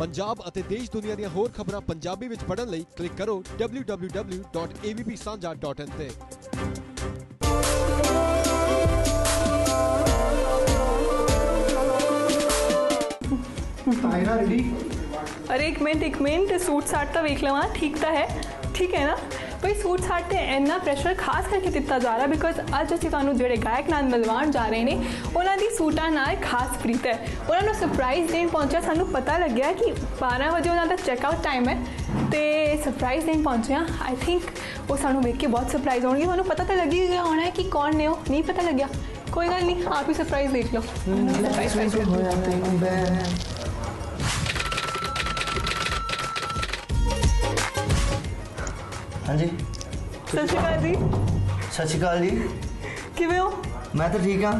ਪੰਜਾਬ ਅਤੇ ਦੇਸ਼ ਦੁਨੀਆ ਦੀਆਂ ਹੋਰ ਖਬਰਾਂ ਪੰਜਾਬੀ ਵਿੱਚ ਪੜ੍ਹਨ ਲਈ ਕਲਿੱਕ ਕਰੋ www.avpsanja.in ਤੇ। ਤਾਇਰਾ ਰੈਡੀ ਅਰੇ ਇੱਕ ਮਿੰਟ ਇੱਕ ਮਿੰਟ ਸੂਟ ਸਾਟ ਤਾਂ ਵੇਖ ਲਵਾਂ ਠੀਕ ਤਾਂ ਹੈ ਠੀਕ ਭਈ ਸੂਟ ਸਾਟ ਤੇ ਇੰਨਾ ਪ੍ਰੈਸ਼ਰ ਖਾਸ ਕਰਕੇ ਦਿੱਤਾ ਜਾ ਰਿਹਾ ਬਿਕੋਜ਼ ਅੱਜ ਅਸੀਂ ਤੁਹਾਨੂੰ ਜਿਹੜੇ ਗਾਇਕ ਨਾਲ ਮਿਲਵਾਉਣ ਜਾ ਰਹੇ ਨੇ ਉਹਨਾਂ ਦੀ ਸੂਟਾਂ ਨਾਲ ਖਾਸ ਪ੍ਰੀਤ ਹੈ। ਉਹਨਾਂ ਨੂੰ ਸਰਪ੍ਰਾਈਜ਼ ਦੇਣ ਪਹੁੰਚਿਆ ਸਾਨੂੰ ਪਤਾ ਲੱਗਿਆ ਕਿ 12 ਵਜੇ ਉਹਨਾਂ ਦਾ ਚੈੱਕਆਊਟ ਟਾਈਮ ਹੈ ਤੇ ਸਰਪ੍ਰਾਈਜ਼ ਦੇਣ ਪਹੁੰਚਿਆ ਆਈ ਥਿੰਕ ਉਹ ਸਾਨੂੰ ਵੇਖ ਕੇ ਬਹੁਤ ਸਰਪ੍ਰਾਈਜ਼ ਹੋਣਗੇ। ਤੁਹਾਨੂੰ ਪਤਾ ਤਾਂ ਲੱਗ ਹੀ ਗਿਆ ਹੋਣਾ ਹੈ ਕਿ ਕੌਣ ਨੇ ਉਹ। ਨਹੀਂ ਪਤਾ ਲੱਗਿਆ। ਕੋਈ ਗੱਲ ਨਹੀਂ ਆਪ ਹੀ ਸਰਪ੍ਰਾਈਜ਼ ਦੇਖ ਲਓ। ਸਰਪ੍ਰਾਈਜ਼ ਹਾਂਜੀ। ਸਤਿ ਸ਼੍ਰੀ ਅਕਾਲ ਜੀ। ਸਤਿ ਸ਼੍ਰੀ ਅਕਾਲ ਜੀ। ਕਿਵੇਂ ਹੋ? ਮੈਂ ਤਾਂ ਠੀਕ ਹਾਂ।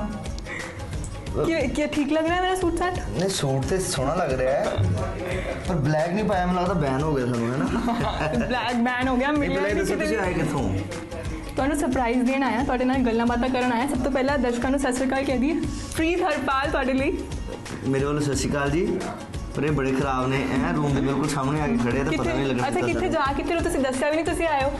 ਕੀ ਕੀ ਠੀਕ ਲੱਗ ਰਿਹਾ ਹੈ ਮੇਰਾ ਸੂਟ ਸਾਟ ਨਹੀਂ ਸੂਟ ਤੇ ਸੋਹਣਾ ਲੱਗ ਰਿਹਾ ਹੈ। ਪਰ ਬਲੈਕ ਨਹੀਂ ਪਾਇਆ ਮੈਨੂੰ ਲੱਗਦਾ ਬੈਨ ਹੋ ਗਿਆ ਤੁਹਾਨੂੰ ਹੈ ਨਾ? ਬਲੈਕ ਬੈਨ ਹੋ ਗਿਆ ਮਿਲਿਆ ਨਹੀਂ ਕਿਤੇ ਤੁਸੀਂ। ਆਏ ਕਿੱਥੋਂ? ਤੁਹਾਨੂੰ ਸਰਪ੍ਰਾਈਜ਼ ਦੇਣ ਆਇਆ ਤੁਹਾਡੇ ਨਾਲ ਗੱਲਾਂ ਬਾਤਾਂ ਕਰਨ ਆਇਆ। ਸਭ ਤੋਂ ਪਹਿਲਾਂ ਦਰਸ਼ਕਾਂ ਨੂੰ ਸਤਿ ਸ਼੍ਰੀ ਅਕਾਲ ਕਹਿ ਦਈਏ। ਪ੍ਰੀਤ ਹਰਪਾਲ ਤੁਹਾਡੇ ਲਈ। ਮੇਰੇ ਵੱਲੋਂ ਸਤਿ ਸ਼੍ਰੀ ਅਕਾਲ ਜੀ। ਇਹ ਬੜੇ ਖਰਾਬ ਨੇ ਐ ਰੂਮ ਦੇ ਬਿਲਕੁਲ ਸਾਹਮਣੇ ਆ ਕੇ ਖੜੇ ਤਾਂ ਪਤਾ ਨਹੀਂ ਲੱਗਣਾ ਅੱਛਾ ਕਿੱਥੇ ਜਾ ਕਿੱਥੇ ਹੋ ਤੁਸੀਂ? ਦੱਸਿਆ ਵੀ ਨਹੀਂ ਤੁਸੀਂ ਆਏ ਹੋ।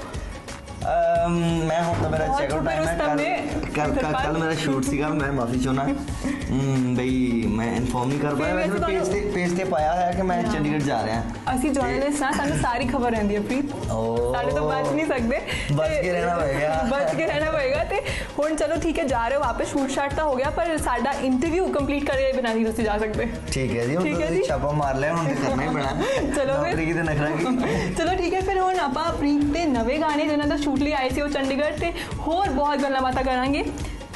ਅਮ, ਮੈਂ ਹੁਣ ਤਾਂ ਮੇਰਾ ਬਹੁਤ ਚੈੱਕ ਆਊਟ ਟਾਈਮ ਹੈ ਰੁਸਤਮ ਨੇ। ਕੱਲ ਕੱਲ ਕੱਲ ਮੇਰਾ ਸ਼ੂਟ ਸੀਗਾ ਮੈਂ ਮਾਫੀ ਚਾਹੁੰਦਾ ਹਮ, ਬਈ ਮੈਂ ਇਨਫੋਰਮ ਨਹੀਂ ਕਰ ਪਾਇਆ ਫਿਰ ਵੈਸੇ ਵੈਸੇ ਪੇਜ ਤੇ ਪੇਜ ਤੇ ਪਾਇਆ ਹੋਇਆ ਕਿ ਮੈਂ ਚੰਡੀਗੜ੍ਹ ਜਾ ਰਿਹਾ ਅਸੀਂ ਜਰਨਲਿਸਟ ਹਾਂ ਸਾਨੂੰ ਸਾਰੀ ਖਬਰ ਰਹਿੰਦੀ ਹੈ ਪ੍ਰੀਤ ਓ। ਸਾਡੇ ਤੋਂ ਬਚ ਨਹੀਂ ਸਕਦੇ ਬਚ ਤੇ- ਕੇ ਰਹਿਣਾ ਪਏਗਾ। ਬਚ ਕੇ ਰਹਿਣਾ ਪਏਗਾ ਤੇ ਹੁਣ ਚਲੋ ਠੀਕ ਹੈ ਜਾ ਰਹੇ ਹੋ ਵਾਪਸ ਸ਼ੂਟ ਸ਼ਾਟ ਤਾਂ ਹੋ ਗਿਆ ਪਰ ਸਾਡਾ ਇੰਟਰਵਿਊ ਕੰਪਲੀਟ ਕਰੇ ਬਿਨਾਂ ਨਹੀਂ ਤੁਸੀਂ ਜਾ ਸਕਦੇ ਠੀਕ ਹੈ ਜੀ ਹੁਣ ਠੀਕ ਤਾਂ ਹੈ ਤੁਸੀਂ ਜੀ। ਛਾਪਾ ਮਾਰ ਲਿਆ ਹੁਣ ਤੇ ਕਰਨਾ ਹੀ ਪੈਣਾ ਚਲੋ ਫਿਰ। ਨੌਕਰੀ ਕਿਤੇ ਨਖਰਾ ਕੀ ਚਲੋ ਠੀਕ ਹੈ ਫਿਰ ਹੁਣ ਆਪਾਂ ਪ੍ਰੀਤ ਦੇ ਨਵੇਂ ਗਾਣੇ ਜਿਨ੍ਹਾਂ ਦਾ ਸ਼ੂਟ ਲਈ ਆਏ ਸੀ ਉਹ ਚੰਡੀਗੜ੍ਹ ਤੇ ਹੋਰ ਬਹੁਤ ਗੱਲਾਂ ਬਾਤਾਂ ਕਰਾਂਗੇ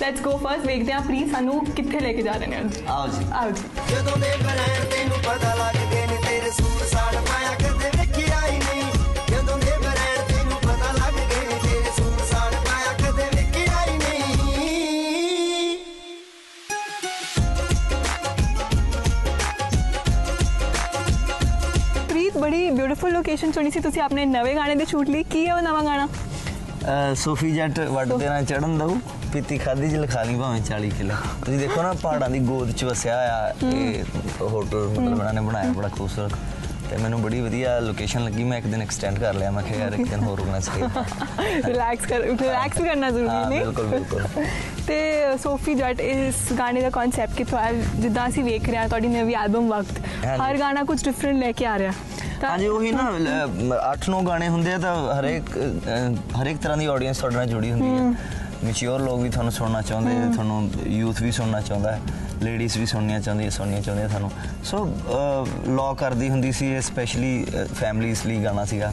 ਲੈਟਸ ਗੋ ਫਰਸਟ ਵੇਖਦੇ ਹਾਂ ਪ੍ਰੀਤ ਸਾਨੂੰ ਕਿੱਥੇ ਲੈ ਕੇ ਜਾ ਰਹੇ ਨੇ ਅੱਜ ਆਓ ਜੀ ਆਓ ਜੀ ਜਦੋਂ ਦੇ ਬਰੈਣ ਤੈਨੂੰ ਪਤਾ ਲੱਗਦੇ ਨੇ ਤੇਰੇ ਸੂਟ ਸਾੜ ਪਾਇਆ ਕਦੇ ਵੇਖਿਆ ਹੀ ਨਹੀਂ। ਜਦੋਂ ਦੇ ਬਰੈਣ ਤੈਨੂੰ ਪਤਾ ਲੱਗਦੇ ਨੇ ਤੇਰੇ ਸੂਟ ਸਾੜ ਪਾਇਆ ਕਦੇ ਵੇਖਿਆ ਹੀ ਨਹੀਂ। ਪ੍ਰੀਤ ਬੜੀ ਬਿਊਟੀਫੁਲ ਲੋਕੇਸ਼ਨ ਚੁਣੀ ਸੀ ਤੁਸੀਂ। ਆਪਣੇ ਨਵੇਂ ਗਾਣੇ ਦੇ ਸ਼ੂਟ ਲਈ। ਕੀ ਹੈ ਉਹ ਨਵਾਂ ਗਾਣਾ? ਅਹ ਸੂਫੀ ਜੱਟ ਵੱਡ ਦੇ ਨਾਲ ਚੜਨ ਦਊ ਪੀਤੀ ਖਾਦੀ ਚ ਲਖਾ ਲਈ ਭਾਵੇਂ 40 ਕਿਲੋ। ਤੁਸੀਂ ਦੇਖੋ ਨਾ ਪਹਾੜਾਂ ਦੀ ਗੋਦ ਚ ਵਸਿਆ ਆ ਇਹ ਹੋਟਲ ਮਤਲਬ ਇਹਨਾਂ ਨੇ ਬਣਾਇਆ ਬੜਾ ਖੂਬਸੂਰਤ। ਤੇ ਮੈਨੂੰ ਬੜੀ ਵਧੀਆ ਲੋਕੇਸ਼ਨ ਲੱਗੀ ਮੈਂ ਇੱਕ ਦਿਨ ਐਕਸਟੈਂਡ ਕਰ ਲਿਆ ਮੈਂ ਕਿਹਾ ਯਾਰ ਇੱਕ ਦਿਨ ਹੋਰ ਰੁਕਣਾ ਚਾਹੀਦਾ ਰਿਲੈਕਸ ਕਰ ਰਿਲੈਕਸ ਵੀ ਕਰਨਾ ਜ਼ਰੂਰੀ ਨਹੀਂ। ਬਿਲਕੁਲ ਬਿਲਕੁਲ। ਤੇ ਸੋਫੀ ਜੱਟ ਇਸ ਗਾਣੇ ਦਾ ਕਨਸੈਪਟ ਕਿੱਥੋਂ ਆਇਆ? ਜਿੱਦਾਂ ਅਸੀਂ ਵੇਖ ਰਹੇ ਹਾਂ ਤੁਹਾਡੀ ਨਵੀਂ ਐਲਬਮ ਵਕਤ। ਹਰ ਗਾਣਾ ਕੁਝ ਡਿਫਰੈਂਟ ਲੈ ਕੇ ਆ ਰਿਹਾ। ਹਾਂਜੀ ਉਹੀ ਨਾ 8-9 ਗਾਣੇ ਹੁੰਦੇ ਆ ਤਾਂ ਹਰੇਕ ਹਰੇਕ ਤਰ੍ਹਾਂ ਦੀ ਆਡੀਅנס ਤੁਹਾਡੇ ਨਾਲ ਜੁੜੀ ਹੁੰਦੀ ਹੈ। ਮੈਚੁਰ ਲੋਕ ਵੀ ਤੁਹਾਨੂੰ ਸੁਣਨਾ ਚਾਹੁੰਦੇ ਤੁਹਾਨੂੰ ਯੂਥ ਵੀ ਸੁਣਨਾ ਚਾਹੁੰਦਾ ਹੈ ਲੇਡੀਜ਼ ਵੀ ਸੁਣਨੀਆਂ ਚਾਹੁੰਦੀਆਂ ਸੁਣਨੀਆਂ ਚਾਹੁੰਦੀਆਂ ਤੁਹਾਨੂੰ। ਸੋ ਲਾਅ ਕਰਦੀ ਹੁੰਦੀ ਸੀ ਇਹ ਸਪੈਸ਼ਲੀ ਫੈਮਲੀਜ਼ ਲਈ ਗਾਣਾ ਸੀਗਾ।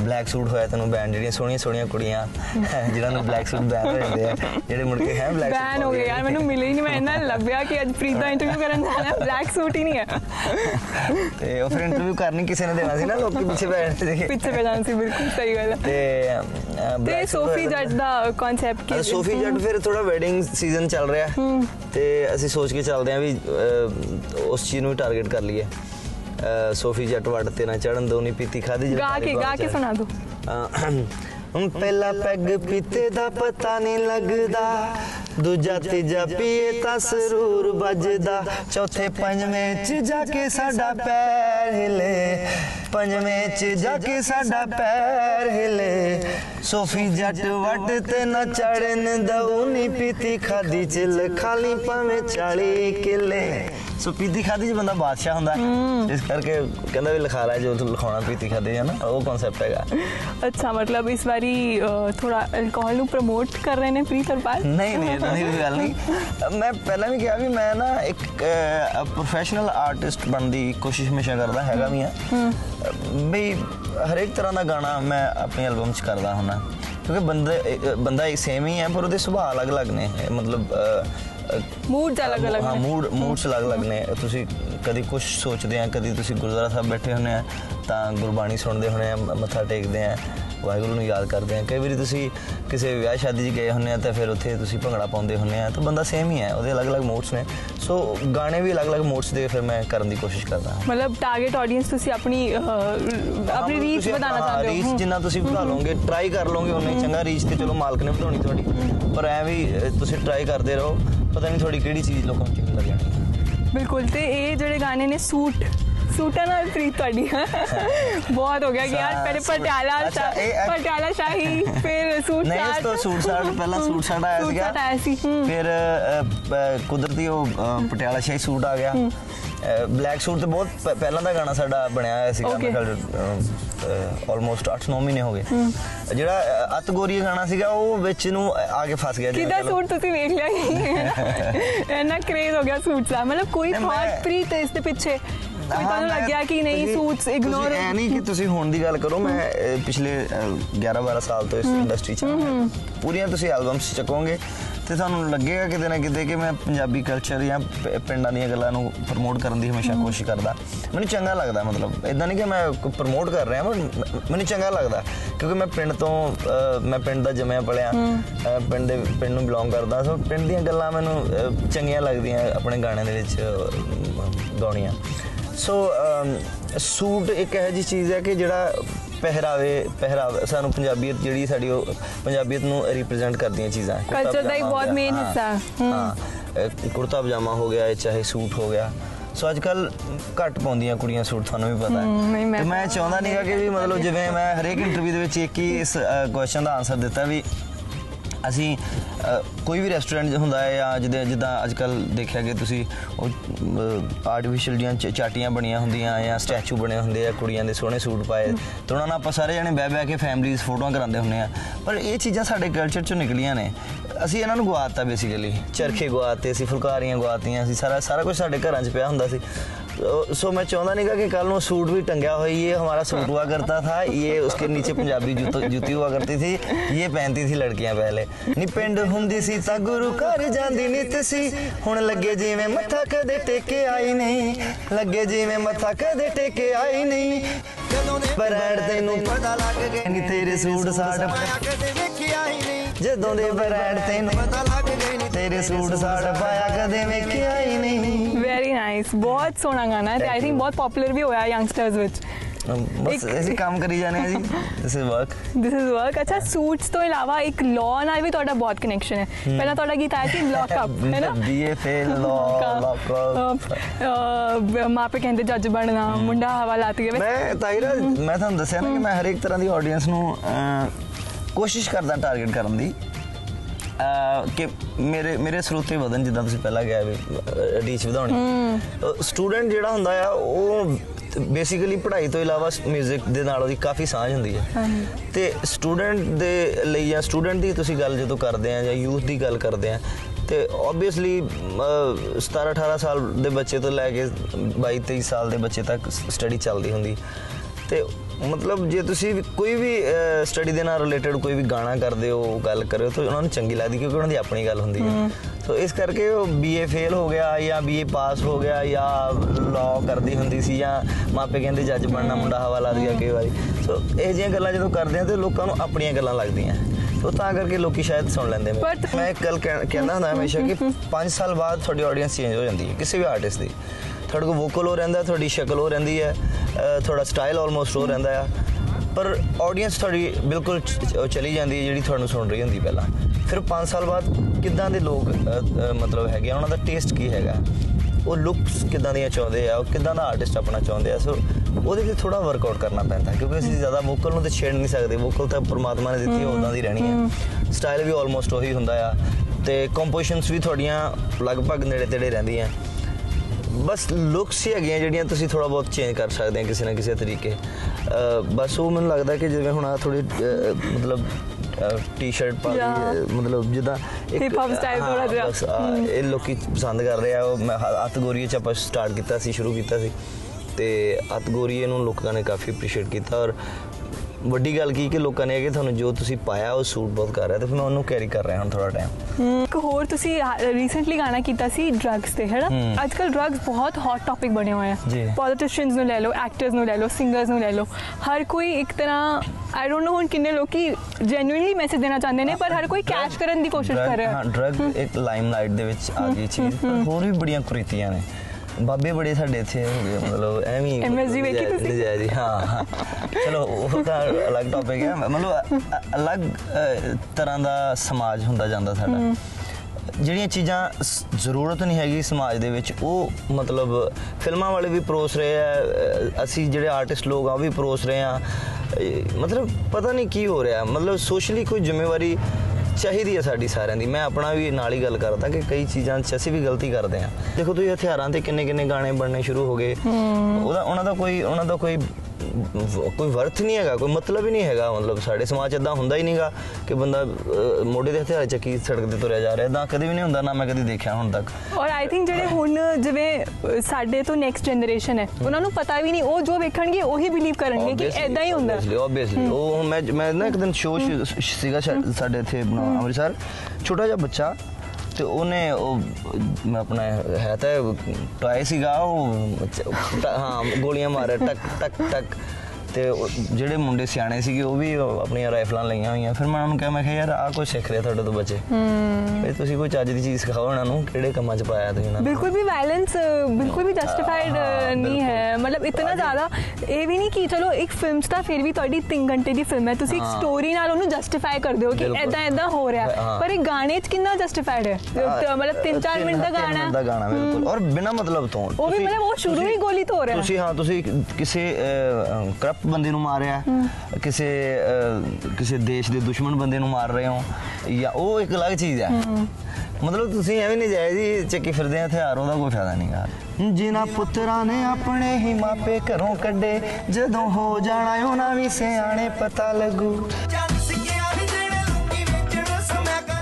ਬਲੈਕ ਸੂਟ ਹੋਇਆ ਤੈਨੂੰ ਬੈਨ ਜਿਹੜੀਆਂ ਸੋਹਣੀਆਂ ਸੋਹਣੀਆਂ ਕੁੜੀਆਂ ਜਿਨ੍ਹਾਂ ਨੂੰ ਬਲੈਕ ਸੂਟ ਬੈਨ ਜਾਂਦੇ ਆ ਜਿਹੜੇ ਮੁੜ ਕੇ ਹੈ ਬਲੈਕ ਬੈਨ ਹੋ ਗਏ ਯਾਰ ਮੈਨੂੰ ਮਿਲੇ ਹੀ ਨਹੀਂ ਮੈਂ ਇਹਨਾਂ ਲੱਭਿਆ ਕਿ ਅੱਜ ਪ੍ਰੀਤ ਦਾ ਇੰਟਰਵਿਊ ਕਰਨ ਜਾਣਾ ਬਲੈਕ ਸੂਟ ਹੀ ਨਹੀਂ ਹੈ ਤੇ ਉਹ ਫਿਰ ਇੰਟਰਵਿਊ ਕਰਨੀ ਕਿਸੇ ਨੇ ਦੇਣਾ ਸੀ ਨਾ ਲੋਕੀ ਪਿੱਛੇ ਬੈਠਦੇ ਸੀਗੇ। ਪਿੱਛੇ ਪੈ ਜਾਣਾ ਸੀ ਬਿਲਕੁਲ ਸਹੀ ਗੱਲ ਤੇ ਤੇ ਸੋਫੀ ਜੱਟ ਦਾ ਕਨਸੈਪਟ ਕੀ ਸੋਫੀ ਜੱਟ ਫਿਰ ਥੋੜਾ ਵੈਡਿੰਗ ਸੀਜ਼ਨ ਚੱਲ ਰਿਹਾ। ਹੈ। ਤੇ ਅਸੀਂ ਸੋਚ ਕੇ ਚੱਲਦੇ ਆਂ ਵੀ ਉਸ ਚੀਜ਼ ਨੂੰ ਟਾਰਗੇਟ ਕਰ ਲਈਏ। ਸੋਫੀ ਜੱਟ ਵੱਡ ਤੇ ਨਾ ਚੜਨ ਦੋ ਨਹੀਂ ਪੀਤੀ ਖਾਦੀ ਗਾ ਕੇ ਗਾ ਕੇ ਸੁਣਾ ਦੋ। ਹੁਣ ਪਹਿਲਾ ਪੈਗ ਪੀਤੇ ਦਾ ਪਤਾ ਨਹੀਂ ਲੱਗਦਾ। ਦੂਜਾ ਤੀਜਾ ਪੀਏ ਤਾਂ ਸਰੂਰ ਵੱਜਦਾ। ਚੌਥੇ ਪੰਜਵੇਂ ਚ ਜਾ ਕੇ ਸਾਡਾ ਪੈਰ ਹਿਲੇ। ਪੰਜਵੇਂ ਚ ਜਾ ਕੇ ਸਾਡਾ ਪੈਰ ਹਿਲੇ। ਸੋਫੀ ਜੱਟ ਵੱਟ ਤੇ ਨਾ ਚੜਨ ਦਊ ਨੀ ਪੀਤੀ ਖਾਦੀ ਚ। ਲਖਾਲੀ ਭਾਵੇਂ 40 ਕਿੱਲੇ। ਸੋ ਪੀਤੀ ਖਾਦੀ ਚ ਬੰਦਾ ਬਾਦਸ਼ਾਹ ਹੁੰਦਾ। ਇਸ ਕਰਕੇ ਕਹਿੰਦਾ ਵੀ ਲਿਖਾ ਲੈ ਜੋ ਤੂੰ ਲਿਖਾਉਣਾ ਪੀਤੀ ਖਾਦੀ ਹੈ ਨਾ ਉਹ ਕਨਸੈਪਟ ਹੈਗਾ। ਅੱਛਾ ਮਤਲਬ ਇਸ ਵਾਰੀ ਥੋੜਾ ਅਲਕੋਹਲ ਨੂੰ ਪ੍ਰਮੋਟ ਕਰ ਰਹੇ ਨੇ ਪ੍ਰੀਤ ਹਰਪਾਲ ਨਹੀਂ ਨਹੀਂ ਇਦਾਂ ਦੀ ਗੱਲ ਨਹੀਂ। ਮੈਂ ਪਹਿਲਾਂ ਵੀ ਕਿਹਾ ਵੀ ਮੈਂ ਨਾ ਇੱਕ ਪ੍ਰੋਫੈਸ਼ਨਲ ਆਰਟਿਸਟ ਬਣਨ ਦੀ ਕੋਸ਼ਿਸ਼ ਹਮੇਸ਼ਾ ਕਰਦਾ ਹੈਗਾ ਵੀ ਆ। ਬਈ ਹਰੇਕ ਤਰ੍ਹਾਂ ਦਾ ਗਾਣਾ ਮੈਂ ਆਪਣੀ ਐਲਬਮ 'ਚ ਕਰਦਾ ਹੁੰਦਾ ਕਿਉਂਕਿ ਬੰਦਾ ਬੰਦਾ ਸੇਮ ਹੀ ਹੈ ਪਰ ਉਹਦੇ ਸੁਭਾਅ ਅਲੱਗ-ਅਲੱਗ ਨੇ। ਮਤਲਬ ਮੂਡ ਅਲੱਗ ਅਲੱਗ ਹਾਂ ਮੂਡ ਮੂਡਸ ਅਲੱਗ-ਅਲੱਗ ਨੇ। ਤੁਸੀਂ ਕਦੀ ਕੁਝ ਸੋਚਦੇ ਆ ਕਦੀ ਤੁਸੀਂ ਗੁਰਦੁਆਰਾ ਸਾਹਿਬ ਬੈਠੇ ਹੁੰਦੇ ਆ ਤਾਂ ਗੁਰਬਾਣੀ ਸੁਣਦੇ ਹੁੰਦੇ ਆ ਮੱਥਾ ਟੇਕਦੇ ਆ ਵਾਹਿਗੁਰੂ ਨੂੰ ਯਾਦ ਕਰਦੇ ਆ। ਕਈ ਵਾਰੀ ਤੁਸੀਂ ਕਿਸੇ ਵਿਆਹ ਸ਼ਾਦੀ 'ਚ ਗਏ ਹੁੰਦੇ ਆ ਤਾਂ ਫਿਰ ਉੱਥੇ ਤੁਸੀਂ ਭੰਗੜਾ ਪਾਉਂਦੇ ਹੁੰਦੇ ਆ ਤਾਂ ਬੰਦਾ ਸੇਮ ਹੀ ਹੈ ਉਹਦੇ ਅਲੱਗ-ਅਲੱਗ ਮੂਡਸ ਨੇ। ਸੋ ਗਾਣੇ ਵੀ ਅਲੱਗ-ਅਲੱਗ ਮੂਡਸ ਦੇ ਫਿਰ ਮੈਂ ਕਰਨ ਦੀ ਕੋਸ਼ਿਸ਼ ਕਰਦਾ ਹਾਂ। ਮਤਲਬ ਟਾਰਗੇਟ ਆਡੀਅנס ਤੁਸੀਂ ਆਪਣੀ ਆਪਣੀ ਰੀਚ ਵਧਾਉਣਾ ਚਾਹੁੰਦੇ ਰੀਚ ਹੋ। ਜਿੰਨਾ ਤੁਸੀਂ ਵਧਾ ਲਓਗੇ ਟਰਾਈ ਕਰ ਲਓਗੇ ਉਨਾ ਹੀ। ਚੰਗਾ ਰੀਚ ਤੇ ਚਲੋ ਮਾਲਕ ਨੇ ਵਧਾਉਣੀ ਤੁਹਾਡੀ। ਪਰ ਐ ਵੀ ਤੁਸੀਂ ਟਰਾਈ ਕਰਦੇ ਰਹੋ। ਪਤਾ ਨਹੀਂ ਤੁਹਾਡੀ ਕਿਹੜੀ ਚੀਜ਼ ਲੋਕਾਂ ਨੂੰ ਚੰਗੀ ਲੱਗ ਜਾਣੀ ਬਿਲਕੁਲ ਤੇ ਇਹ ਜਿਹੜੇ ਗਾਣੇ ਨੇ ਸੂਟ ਸੂਟਾਂ ਨਾਲ ਪ੍ਰੀਤ ਤੁਹਾਡੀ ਬਹੁਤ ਹੋ ਗਿਆ ਕਿ ਯਾਰ ਪਹਿਲੇ ਸੂਟ- ਪਟਿਆਲਾ ਪਟਿਆਲਾ ਸ਼ਾਹੀ ਫਿਰ ਸੂਟ ਨਹੀਂ ਉਸ ਤੋਂ ਸੂਟ ਸਾਟ ਪਹਿਲਾਂ ਸੂਟ ਸਾਟ ਆਇਆ ਸੂਟ ਸੀਗਾ। ਸਾਟ। ਫਿਰ ਕੁਦਰਤੀ ਉਹ ਪਟਿਆਲਾ ਸ਼ਾਹੀ ਸੂਟ ਆ ਗਿਆ। ਬਲੈਕ ਸੂਟ ਤੇ ਬਹੁਤ ਪਹਿਲਾਂ ਦਾ ਗਾਣਾ ਸਾਡਾ ਬਣਿਆ ਹੋਇਆ ਸੀਗਾ Okay. ਮੈਂ ਕੱਲ ਆਲਮੋਸਟ 8-9 ਮਹੀਨੇ ਹੋ ਗਏ ਜਿਹੜਾ ਅ, ਅਤ ਗੋਰੀ ਗਾਣਾ ਸੀਗਾ ਉਹ ਵਿੱਚ ਨੂੰ ਆ ਕੇ ਫਸ ਗਿਆ ਕਿਦਾਂ। ਸੂਟ ਤੁਸੀਂ ਵੇਖ ਲਿਆ ਇੰਨਾ ਕ੍ਰੇਜ਼ ਹੋ ਗਿਆ ਸੂਟ ਦਾ ਮਤਲਬ ਕੋਈ ਥਾਟ ਪ੍ਰੀਤ ਇਸ ਦੇ ਪਿੱਛੇ ਕੋਈ ਤੁਹਾਨੂੰ ਲੱਗਿਆ ਕਿ ਨਹੀਂ ਸੂਟਸ ਇਗਨੋਰ ਐ ਨਹੀਂ ਕਿ ਤੁਸੀਂ ਹੁਣ ਦੀ ਗੱਲ ਕਰੋ ਮੈਂ ਪਿਛਲੇ 11-12 ਸਾਲ ਤੋਂ ਇਸ ਇੰਡਸਟਰੀ ਚ ਹਾਂ। ਪੂਰੀਆਂ ਤੁਸੀਂ ਐਲਬਮਸ ਚੱਕੋਗੇ ਤੇ ਤੁਹਾਨੂੰ ਲੱਗੇਗਾ ਕਿਤੇ ਨਾ ਕਿਤੇ ਕਿ ਮੈਂ ਪੰਜਾਬੀ ਕਲਚਰ ਜਾਂ ਪਿੰਡਾਂ ਦੀਆਂ ਗੱਲਾਂ ਨੂੰ ਪ੍ਰਮੋਟ ਕਰਨ ਦੀ ਹਮੇਸ਼ਾ ਕੋਸ਼ਿਸ਼ ਕਰਦਾ। ਮੈਨੂੰ ਚੰਗਾ ਲੱਗਦਾ ਮਤਲਬ ਇਦਾਂ ਨਹੀਂ ਕਿ ਮੈਂ ਪ੍ਰਮੋਟ ਕਰ ਰਿਹਾ ਮੈਨੂੰ ਚੰਗਾ ਲੱਗਦਾ। ਕਿਉਂਕਿ ਮੈਂ ਪਿੰਡ ਤੋਂ ਮੈਂ ਪਿੰਡ ਦਾ ਜੰਮਿਆ ਪਲਿਆ ਪਿੰਡ ਦੇ ਪਿੰਡ ਨੂੰ ਬਿਲੋਂਗ ਕਰਦਾ। ਸੋ ਪਿੰਡ ਦੀਆਂ ਗੱਲਾਂ ਮੈਨੂੰ ਚੰਗੀਆਂ ਲੱਗਦੀਆਂ ਆਪਣੇ ਗਾਣੇ ਦੇ ਵਿੱਚ ਗਾਉਣੀਆਂ। ਸੋ ਸੂਟ ਇੱਕ ਇਹੋ ਜਿਹੀ ਚੀਜ਼ ਹੈ ਕਿ ਜਿਹੜਾ ਪਹਿਰਾਵੇ ਪਹਿਰਾਵੇ ਸਾਨੂੰ ਪੰਜਾਬੀਅਤ ਜਿਹੜੀ ਸਾਡੀ ਉਹ ਪੰਜਾਬੀਅਤ ਨੂੰ ਰਿਪਰੈਜ਼ੈਂਟ ਕਰਦੀਆਂ ਚੀਜ਼ਾਂ। Culture ਦਾ ਬਹੁਤ ਹੋ main ਹਾਂ, ਹਿੱਸਾ, ਹੂੰ। ਕੁੜਤਾ ਪਜਾਮਾ ਹੋ ਗਿਆ ਚਾਹੇ ਸੂਟ ਹੋ ਗਿਆ। ਸੋ ਅੱਜ ਕੱਲ ਘੱਟ ਪਾਉਂਦੀਆਂ ਕੁੜੀਆਂ ਸੂਟ ਤੁਹਾਨੂੰ ਵੀ ਪਤਾ ਹੂੰ, ਮੈਂ ਚਾਹੁੰਦਾ ਨਹੀਂਗਾ ਕਿ ਵੀ ਮਤਲਬ ਜਿਵੇਂ ਮੈਂ ਹਰੇਕ ਇੰਟਰਵਿਊ ਦੇ ਵਿੱਚ ਇੱਕ ਹੀ ਇਸ ਕੁਐਸਚਨ ਦਾ ਆਨਸਰ ਦਿੱਤਾ ਵੀ ਅਸੀਂ ਕੋਈ ਵੀ ਰੈਸਟੋਰੈਂਟ ਹੁੰਦਾ ਹੈ ਜਾਂ ਜਿੱਦਾਂ ਜਿੱਦਾਂ ਅੱਜ ਕੱਲ ਦੇਖਿਆ ਕਿ ਤੁਸੀਂ ਉਹ ਆਰਟੀਫੀਸ਼ੀਅਲ ਦੀਆਂ ਚ- ਚਾਟੀਆਂ ਬਣੀਆਂ ਹੁੰਦੀਆਂ ਜਾਂ ਸਟੈਚੂ ਬਣੇ ਹੁੰਦੇ ਆ ਕੁੜੀਆਂ ਦੇ ਸੋਹਣੇ ਸੂਟ ਪਾਏ। ਤੇ ਉਹਨਾਂ ਨਾਲ ਆਪਾਂ ਸਾਰੇ ਜਣੇ ਬਹਿ ਬਹਿ ਕੇ ਫੈਮਲੀਜ਼ ਫੋਟੋਆਂ ਕਰਾਉਂਦੇ ਹੁੰਦੇ ਆ। ਪਰ ਇਹ ਚੀਜ਼ਾਂ ਸਾਡੇ ਕਲਚਰ ਚੋਂ ਨਿਕਲੀਆਂ ਨੇ। ਅਸੀਂ ਇਹਨਾਂ ਨੂੰ ਗਵਾਤਾ ਬੇਸਿਕਲੀ ਚਰਖੇ ਗਵਾਤੇ ਅਸੀਂ ਫੁਲਕਾਰੀਆਂ ਗਵਾਤੀਆਂ ਸੀ ਸਾਰਾ ਸਾਰਾ ਕੁਝ ਸਾਡੇ ਘਰਾਂ 'ਚ ਪਿਆ ਹੁੰਦਾ ਸੀ। सो मैं चाहता नहीं कि कल नो सूट भी टंगा हुआ ये हमारा सूट हुआ करता था ये उसके नीचे पंजाबी जूतो जूती हुआ करती थी ये पहनती थी लड़कियां पहले ਨੀ ਪਿੰਡ ਹੁੰਦੀ ਸੀ ਤਾਂ ਗੁਰੂ ਘਰ ਜਾਂਦੀ ਨਿਤ ਸੀ ਹੁਣ ਲੱਗੇ ਜਿਵੇਂ ਮੱਥਾ ਕਦੇ ਟੇਕੇ ਆਈ ਨਹੀਂ ਲੱਗੇ ਜਿਵੇਂ ਮੱਥਾ ਕਦੇ ਟੇਕੇ ਆਈ ਨਹੀਂ ਜਦੋਂ ਦੇ ਬਰੈਡ ਤੈਨੂੰ ਪਤਾ ਲੱਗ ਗਿਆ ਨੀ ਤੇਰੇ ਸੂਟ ਸਾਟ ਪਾਇਆ ਕਦੇ ਵੇਖਿਆ ਹੀ ਨਹੀਂ ਜਦੋਂ ਦੇ ਬਰੈਡ ਤੈਨੂੰ ਪਤਾ ਲੱਗ ਗਈ ਨਹੀਂ ਤੇਰੇ ਸੂਟ ਸਾਟ ਪਾਇਆ ਕਦੇ ਵੇਖਿਆ ਹੀ ਨਹੀਂ ਵੈਰੀ ਨਾਈਸ ਬਹੁਤ ਸੋਹਣਾ ਗਾਣਾ ਹੈ ਤੇ ਆਈ ਥਿੰਕ. ਬਹੁਤ ਪਪੂਲਰ ਵੀ ਹੋਇਆ ਯੰਗਸਟਰਸ ਵਿੱਚ ਬਸ ਇੱਕ- ਅਸੀਂ ਕੰਮ ਕਰੀ ਜਾਣੇ ਆ ਜੀ this is work this is work ਅੱਛਾ ਸੂਟਸ ਤੋਂ ਇਲਾਵਾ ਇੱਕ ਲਾਅ ਨਾਲ ਵੀ ਤੁਹਾਡਾ ਬਹੁਤ ਕਨੈਕਸ਼ਨ ਹੈ ਪਹਿਲਾਂ ਤੁਹਾਡਾ ਗੀਤ ਆਇਆ ਸੀ ਲੌਕ ਅਪ ਹੈ ਨਾ ਬੀਏ ਫੇਲ ਲਾ ਲੌਕ ਅਹ, ਮਾਪੇ ਕਹਿੰਦੇ ਜੱਜ ਬਣਨਾ ਮੁੰਡਾ ਹਵਾ ਲਾਤੀ ਹੈ ਮੈਂ ਤਾਇਰਾ ਮੈਂ ਤੁਹਾਨੂੰ ਦੱਸਿਆ ਨਾ ਕਿ ਮੈਂ ਹਰੇਕ ਤਰ੍ਹਾਂ ਦੀ ਆਡੀਅנס ਨੂੰ ਕੋਸ਼ਿਸ਼ ਕਰਦਾ ਟਾਰਗੇਟ ਕਰਨ ਦੀ ਕਿ ਮੇਰੇ ਮੇਰੇ ਸਰੋਤੇ ਵਧਣ ਜਿੱਦਾਂ ਤੁਸੀਂ ਪਹਿਲਾਂ ਕਿਹਾ ਵੀ ਰੀਚ ਵਧਾਉਣੀ। ਸਟੂਡੈਂਟ ਜਿਹੜਾ ਹੁੰਦਾ ਆ ਉਹ ਬੇਸਿਕਲੀ ਪੜ੍ਹਾਈ ਤੋਂ ਇਲਾਵਾ 뮤직 ਦੇ ਨਾਲ ਉਹਦੀ ਕਾਫੀ ਸਾਂਝ ਹੁੰਦੀ ਹੈ। ਤੇ ਸਟੂਡੈਂਟ ਦੇ ਲਈ ਜਾਂ ਸਟੂਡੈਂਟ ਦੀ ਤੁਸੀਂ ਗੱਲ ਜਦੋਂ ਕਰਦੇ ਆ ਜਾਂ ਯੂਥ ਦੀ ਗੱਲ ਕਰਦੇ ਆ ਤੇ ਆਬਵੀਅਸਲੀ 17 18 ਸਾਲ ਦੇ ਬੱਚੇ ਤੋਂ ਲੈ ਕੇ 22 23 ਸਾਲ ਦੇ ਬੱਚੇ ਤੱਕ ਸਟੱਡੀ ਚੱਲਦੀ ਹੁੰਦੀ। ਤੇ ਮਤਲਬ ਜੇ ਤੁਸੀਂ ਕੋਈ ਵੀ ਸਟੱਡੀ ਦੇ ਨਾਲ ਰਿਲੇਟਡ ਕੋਈ ਵੀ ਗਾਣਾ ਕਰਦੇ ਹੋ ਗੱਲ ਕਰਿਓ ਤਾਂ ਉਹਨਾਂ ਨੂੰ ਚੰਗੀ ਲੱਗਦੀ ਕਿਉਂਕਿ ਉਹਨਾਂ ਦੀ ਆਪਣੀ ਗੱਲ ਹੁੰਦੀ ਹੈ। ਸੋ ਇਸ ਕਰਕੇ ਉਹ ਬੀਏ ਫੇਲ ਹੋ ਗਿਆ ਜਾਂ ਬੀਏ ਪਾਸ ਹੋ ਗਿਆ ਜਾਂ ਲਾਅ ਕਰਦੀ ਹੁੰਦੀ ਸੀ ਜਾਂ ਮਾਪੇ ਕਹਿੰਦੇ ਜੱਜ ਬਣਨਾ ਮੁੰਡਾ ਹਵਾ ਲਾ ਦਿਆ ਕਈ ਵਾਰੀ। ਸੋ ਇਹ ਜਿਹੀਆਂ ਗੱਲਾਂ ਜਦੋਂ ਕਰਦੇ ਆ ਤੇ ਲੋਕਾਂ ਨੂੰ ਆਪਣੀਆਂ ਗੱਲਾਂ ਲੱਗਦੀਆਂ। ਸੋ ਤਾਂ ਕਰਕੇ ਲੋਕੀ ਸ਼ਾਇਦ ਸੁਣ ਲੈਂਦੇ ਮੈਂ ਇੱਕ ਗੱਲ ਕਹਿ- ਕਹਿੰਦਾ ਹੁੰਦਾ ਹਮੇਸ਼ਾ ਕਿ 5 ਸਾਲ ਬਾਅਦ ਤੁਹਾਡੀ ਆਡੀਅנס ਚੇਂਜ ਹੋ ਜਾਂਦੀ ਹੈ ਕਿਸੇ ਵੀ ਆਰਟਿਸਟ ਦੀ। ਤੁਹਾਡੇ ਕੋਲ ਵੋਕਲ ਹੋ ਰਹਿੰਦਾ ਤੁਹਾਡੀ ਸ਼ਕਲ ਹੋ ਰਹਿੰਦੀ ਹੈ ਤੁਹਾਡਾ ਸਟਾਈਲ ਆਲਮੋਸਟ ਹੋ ਰਹਿੰਦਾ ਆ। ਪਰ ਆਡੀਅנס ਤੁਹਾਡੀ ਬਿਲਕੁਲ ਚਲੀ ਜਾਂਦੀ ਹੈ ਜਿਹੜੀ ਤੁਹਾਨੂੰ ਸੁਣ ਰਹੀ ਹੁੰਦੀ ਪਹਿਲਾਂ। ਫਿਰ 5 ਸਾਲ ਬਾਅਦ ਕਿੱਦਾਂ ਦੇ ਲੋਕ ਮਤਲਬ ਹੈਗੇ ਉਹਨਾਂ ਦਾ ਟੇਸਟ ਕੀ ਹੈਗਾ? ਉਹ ਲੁੱਕਸ ਕਿੱਦਾਂ ਦੀਆਂ ਚਾਹੁੰਦੇ ਆ? ਉਹ ਕਿੱਦਾਂ ਦਾ ਆਰਟਿਸਟ ਆਪਣਾ ਚਾਹੁੰਦੇ ਆ? ਸੋ ਉਹਦੇ ਤੇ ਥੋੜਾ ਵਰਕਆਊਟ ਕਰਨਾ ਪੈਂਦਾ ਕਿਉਂਕਿ ਅਸੀਂ ਜ਼ਿਆਦਾ ਵੋਕਲ ਨੂੰ ਤੇ ਛੇੜ ਨਹੀਂ ਸਕਦੇ। ਵੋਕਲ ਤਾਂ ਪ੍ਰਮਾਤਮਾ ਨੇ ਦਿੱਤੀ ਹੈ ਉਦਾਂ ਦੀ ਰਹਿਣੀ ਹੈ ਸਟਾਈਲ ਵੀ ਆਲਮੋਸਟ ਉਹੀ ਹੁੰਦਾ ਆ। ਤੇ ਕੰਪੋਜੀਸ਼ਨਸ ਵੀ ਤੁਹਾਡੀਆਂ ਲਗਭਗ ਨੇੜੇ ਤੇੜੇ ਰਹਿੰਦੀਆਂ। ਬਸ ਲੁੱਕਸ ਹੀ ਹੈਗੀਆਂ ਜਿਹੜੀਆਂ ਤੁਸੀਂ ਥੋੜਾ ਬਹੁਤ ਚੇਂਜ ਕਰ ਸਕਦੇ ਆ ਕਿਸੇ ਨਾ ਕਿਸੇ ਤਰੀਕੇ। ਬਸ ਉਹ ਮੈਨੂੰ ਲੱਗਦਾ ਕਿ ਜਿਵੇਂ ਹੁਣ ਆ ਥੋੜੀ ਮਤਲਬ ਟੀ-ਸ਼ਰਟ ਪਾ ਲਈ ਮਤਲਬ ਜਿੱਦਾਂ Hip hop style ਹਾਂ, ਥੋੜ੍ਹਾ ਜਿਹਾ। ਇਹ ਲੋਕੀ ਪਸੰਦ ਕਰ ਰਹੇ ਆ ਉਹ ਮੈਂ ਹੱਥ ਗੋਰੀਏ ਚ ਆਪਾਂ ਸਟਾਰਟ ਕੀਤਾ ਸੀ ਸ਼ੁਰੂ ਕੀਤਾ ਸੀ। ਤੇ ਹੱਥ ਗੋਰੀਏ ਨੂੰ ਲੋਕਾਂ ਨੇ ਕਾਫੀ ਅਪਰੀਸ਼ੀਏਟ ਕੀਤਾ ਔਰ ਵੱਡੀ ਗੱਲ ਕੀ ਕਿ ਲੋਕਾਂ ਨੇ ਇਹ ਕਿ ਤੁਹਾਨੂੰ ਜੋ ਤੁਸੀਂ ਪਾਇਆ ਉਹ ਸੂਟ ਬਹੁਤ ਕਰ ਰਿਹਾ ਤੇ ਫਿਰ ਮੈਂ ਉਹਨੂੰ ਕੈਰੀ ਕਰ ਰਿਹਾ ਹੁਣ ਥੋੜਾ ਟਾਈਮ ਇੱਕ ਹੋਰ ਤੁਸੀਂ ਰੀਸੈਂਟਲੀ ਗਾਣਾ ਕੀਤਾ ਸੀ ਡਰੱਗਸ ਤੇ ਹੈਨਾ। ਅੱਜ ਕੱਲ ਡਰੱਗਸ ਬਹੁਤ ਹੌਟ ਟਾਪਿਕ ਬਣੇ ਹੋਏ ਆ। ਪੋਲੀਟੀਸ਼ੀਅਨਸ ਨੂੰ ਲੈ ਲਓ ਐਕਟਰਸ ਨੂੰ ਲੈ ਲਓ ਸਿੰਗਰਸ ਨੂੰ ਲੈ ਲਓ। ਹਰ ਕੋਈ ਇੱਕ ਤਰ੍ਹਾਂ ਆਈ ਡੋਨਟ ਨੋ ਹੁਣ ਕਿੰਨੇ ਲੋਕੀ ਜੈਨੂਇਨਲੀ ਮੈਸੇਜ ਦੇਣਾ ਚਾਹੁੰਦੇ ਨੇ ਪਰ ਹਰ ਕੋਈ ਕੈਚ ਕਰਨ ਦੀ ਕੋਸ਼ਿਸ਼ ਕਰ ਰਿਹਾ। ਹਾਂ ਹੈ। ਡਰਗ ਇੱਕ ਲਾਈਮਲਾਈਟ ਦੇ ਵਿੱਚ ਆ ਗਈ ਚੀਜ਼ ਪਰ ਹੋਰ ਵੀ ਬੜੀਆਂ ਕੁਰੀਤੀਆਂ ਨੇ। ਬਾਬੇ ਬੜੇ ਸਾਡੇ ਇੱਥੇ ਹੋ ਗਏ ਮਤਲਬ ਐਵੇਂ ਹੀ MSG ਵੇਖੀ ਤੁਸੀਂ? ਨਜਾਇਜ਼ ਹੀ, ਹਾਂ ਚਲੋ ਉਹ ਤਾਂ ਅਲੱਗ ਟੌਪਿਕ ਹੈ। ਮਤਲਬ ਅਲੱਗ ਤਰ੍ਹਾਂ ਦਾ ਸਮਾਜ ਹੁੰਦਾ ਜਾਂਦਾ ਸਾਡਾ। ਜਿਹੜੀਆਂ ਚੀਜ਼ਾਂ ਜ਼ਰੂਰਤ ਨਹੀਂ ਹੈਗੀ ਸਮਾਜ ਦੇ ਵਿੱਚ ਉਹ ਮਤਲਬ ਫਿਲਮਾਂ ਵਾਲੇ ਵੀ ਪਰੋਸ ਰਹੇ ਆ ਅਸੀਂ ਜਿਹੜੇ ਆਰਟਿਸਟ ਲੋਕ ਆ ਉਹ ਵੀ ਪਰੋਸ ਰਹੇ ਆ। ਮਤਲਬ ਪਤਾ ਨਹੀਂ ਕੀ ਹੋ ਰਿਹਾ। ਮਤਲਬ ਸੋਸ਼ਲੀ ਕੋਈ ਜ਼ਿੰਮੇਵਾਰੀ ਚਾਹੀਦੀ ਹੈ ਸਾਡੀ ਸਾਰਿਆਂ ਦੀ। ਮੈਂ ਆਪਣਾ ਵੀ ਨਾਲ ਹੀ ਗੱਲ ਕਰਦਾ ਕਿ ਕਈ ਚੀਜ਼ਾਂ 'ਚ ਅਸੀਂ ਵੀ ਗਲਤੀ ਕਰਦੇ ਆ। ਦੇਖੋ ਤੁਸੀਂ ਹਥਿਆਰਾਂ ਤੇ ਕਿੰਨੇ ਕਿੰਨੇ ਗਾਣੇ ਬਣਨੇ ਸ਼ੁਰੂ ਹੋ ਗਏ। ਉਹਦਾ ਉਹਨਾਂ ਦਾ ਕੋਈ ਉਹਨਾਂ ਦਾ ਕੋਈ ਕੋਈ ਵਰਥ ਨਹੀਂ ਹੈਗਾ ਕੋਈ ਮਤਲਬ ਹੀ ਨਹੀਂ ਹੈਗਾ ਮਤਲਬ ਸਾਡੇ ਸਮਾਜ 'ਚ ਇਦਾਂ ਹੁੰਦਾ ਹੀ ਨਹੀਂਗਾ ਕਿ ਬੰਦਾ ਮੋਢੇ ਦੇ ਹਥਿਆਰ ਚੱਕੀ ਸੜਕ ਤੇ ਤੁਰਿਆ ਜਾ ਰਿਹਾ ਇਦਾਂ ਕਦੇ ਵੀ ਨਹੀਂ ਹੁੰਦਾ ਨਾ ਮੈਂ ਕਦੇ ਦੇਖਿਆ ਹੁਣ ਤੱਕ। ਔਰ ਆਈ ਥਿੰਕ ਜਿਹੜੇ ਹੁਣ ਜਿਵੇਂ ਸਾਡੇ ਤੋਂ ਨੈਕਸਟ ਜਨਰੇਸ਼ਨ ਹੈ ਉਹਨਾਂ ਨੂੰ ਪਤਾ ਵੀ ਨਹੀਂ ਉਹ ਜੋ ਵੇਖਣਗੇ ਉਹੀ ਬਿਲੀਵ ਕਰਨਗੇ ਕਿ ਐਦਾਂ ਹੀ ਹੁੰਦਾ। ਆਬਵੀਅਸਲੀ ਉਹ ਮੈਂ ਮੈਂ ਨਾ ਇੱਕ ਦਿਨ ਸ਼ੋਅ ਸੀਗਾ ਸਾਡੇ ਇੱਥੇ ਆਪਣਾ ਅੰਮ੍ਰਿਤਸਰ। ਛੋਟਾ ਜਿਹਾ ਬੱਚਾ ਤੇ ਉਹਨੇ ਉਹ ਆਪਣਾ ਹੈ ਤਾਂ ਟਾਈ ਸੀਗਾ, ਉਹ ਹਾਂ, ਗੋਲੀਆਂ ਮਾਰੇ ਟਕ ਟਕ ਟਕ। ਤੇ ਜਿਹੜੇ ਮੁੰਡੇ ਸਿਆਣੇ ਸੀਗੇ ਉਹ ਵੀ ਆਪਣੀਆਂ ਰਾਈਫਲਾਂ ਲਈਆਂ ਹੋਈਆਂ। ਫਿਰ ਮੈਂ ਉਹਨਾਂ ਨੂੰ ਕਿਹਾ ਮੈਂ ਕਿਹਾ ਯਾਰ ਆਹ ਕੁਝ ਸਿੱਖ ਰਿਹਾ ਤੁਹਾਡੇ ਤੋਂ ਬੱਚੇ। ਵੀ ਤੁਸੀਂ ਕੋਈ ਚੱਜ ਦੀ ਚੀਜ਼ ਸਿਖਾਓ ਇਹਨਾਂ ਨੂੰ ਕਿਹੜੇ ਕੰਮਾਂ 'ਚ ਪਾਇਆ ਤੁਸੀਂ ਇਹਨਾਂ ਨੂੰ? ਬਿਲਕੁਲ ਵੀ ਵਾਇਲੈਂਸ ਬਿਲਕੁਲ ਵੀ ਜਸਟੀਫਾਈਡ ਹਾਂ, ਨਹੀਂ। ਹੈ। ਮਤਲਬ ਇਤਨਾ ਜ਼ਿਆਦਾ ਇਹ ਵੀ ਨਹੀਂ ਕਿ ਚਲੋ ਇੱਕ ਫਿਲਮ ਤਾਂ ਫਿਰ ਵੀ ਤੁਹਾਡੀ 3 ਘੰਟੇ ਦੀ ਫਿਲਮ ਹੈ। ਤੁਸੀਂ ਇੱਕ ਹਾਂ। ਸਟੋਰੀ ਨਾਲ ਉਹਨੂੰ ਜਸਟੀਫਾਈ ਕਰਦੇ ਹੋ ਕਿ। ਐਦਾਂ ਐਦਾਂ ਹੋ ਰਿਹਾ। ਹਾਂ। ਪਰ ਇਹ ਗਾਣੇ 'ਚ ਕਿੰਨਾ ਜਸਟੀਫਾਈਡ ਹੈ? ਮਤਲਬ 3-4 ਮਿੰਟ ਦਾ ਗਾਣਾ। ਮਿੰਟ ਦਾ ਗਾਣਾ ਬਿਲਕੁਲ। ਔਰ ਬਿਨਾ ਮਤਲਬ ਤੋਂ। ਉਹ ਵੀ ਮਤਲਬ ਉਹ ਸ਼ੁਰੂ ਹੀ ਗੋਲੀ ਤੋਂ ਹੋ ਰਿਹਾ। ਤੁਸੀਂ ਹਾਂ ਤੁਸੀਂ ਕਿਸੇ ਕਰਪਟ ਬੰਦੇ ਨੂੰ ਮਾਰਿਆ। ਕਿਸੇ ਕਿਸੇ ਦੇਸ਼ ਦੇ ਦੁਸ਼ਮਣ ਬੰਦੇ ਨੂੰ ਮਾਰ ਰਹੇ ਹੋ ਜਾਂ ਉਹ ਇੱਕ ਅਲੱਗ ਚੀਜ਼ ਹੈ। ਮਤਲਬ ਤੁਸੀਂ ਐਵੇਂ ਨਹੀਂ ਜਾਏ ਜੀ ਚੱਕੀ ਫਿਰਦੇ ਆ ਹਥਿਆਰ ਉਹਦਾ ਕੋਈ ਫਾਇਦਾ ਨਹੀਂਗਾ ਜਿਨ੍ਹਾਂ ਪੁੱਤਰਾਂ ਨੇ ਆਪਣੇ ਹੀ ਮਾਪੇ ਘਰੋਂ ਕੱਢੇ ਜਦੋਂ ਹੋ ਜਾਣਾ ਉਹਨਾਂ ਵੀ ਸਿਆਣੇ ਪਤਾ ਲੱਗੂ।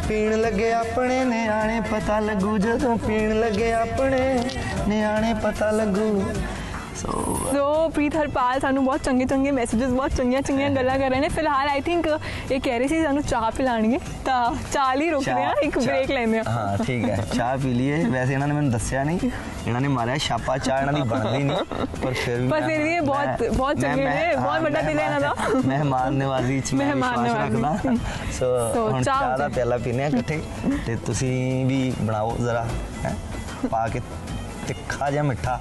ਪੀਣ ਲੱਗੇ ਆਪਣੇ ਨਿਆਣੇ ਪਤਾ ਲੱਗੂ ਜਦੋਂ ਪੀਣ ਲੱਗੇ ਆਪਣੇ ਨਿਆਣੇ ਪਤਾ ਲੱਗੂ। ਸੋ ਸੋ ਪ੍ਰੀਤ ਹਰਪਾਲ ਸਾਨੂੰ ਬਹੁਤ ਚੰਗੇ ਚੰਗੇ ਮੈਸੇजेस ਬਹੁਤ ਚੰਗੀਆਂ ਚੰਗੀਆਂ ਗੱਲਾਂ ਕਰ ਰਹੇ ਨੇ। ਫਿਲਹਾਲ ਆਈ ਥਿੰਕ ਇਹ ਕਹਿ ਰਹੇ ਸੀ ਸਾਨੂੰ ਚਾਹ ਪਿਲਾਣਗੇ ਤਾਂ ਚਾਹ ਲਈ ਰੁਕਦੇ ਆ ਇੱਕ ਬ੍ਰੇਕ ਲੈਂਦੇ ਆ ਹਾਂ ਠੀਕ ਹੈ ਚਾਹ ਪੀ ਲਈਏ। ਵੈਸੇ ਇਹਨਾਂ ਨੇ ਮੈਨੂੰ ਦੱਸਿਆ ਨਹੀਂ। ਇਹਨਾਂ ਨੇ ਮਾਰਿਆ ਛਾਪਾ ਚਾਹ ਇਹਨਾਂ ਦੀ ਬਣਦੀ ਨਹੀਂ। ਪਰ ਫਿਰ ਵੀ ਪਰ ਫਿਰ ਵੀ ਬਹੁਤ- ਬਹੁਤ ਚੰਗੇ ਨੇ, ਬਹੁਤ ਹਾਂ, ਵੱਡਾ ਦਿਲ ਹੈ ਇਹਨਾਂ ਦਾ। ਮਹਿਮਾਨ ਨਵਾਜ਼ੀ ਚ ਮਹਿਮਾਨ ਨਵਾਜ਼ੀ। ਸੋ ਹੁਣ ਚਾਹ ਦਾ ਜੀ। ਪਿਆਲਾ ਪੀਨੇ ਆ ਇਕੱਠੇ। ਤੇ ਤੁਸੀਂ ਵੀ ਬਣਾਓ ਜ਼ਰਾ ਹੈ। ਪਾ ਕੇ ਤਿੱਖਾ ਜਿਹਾ ਮਿੱਠਾ।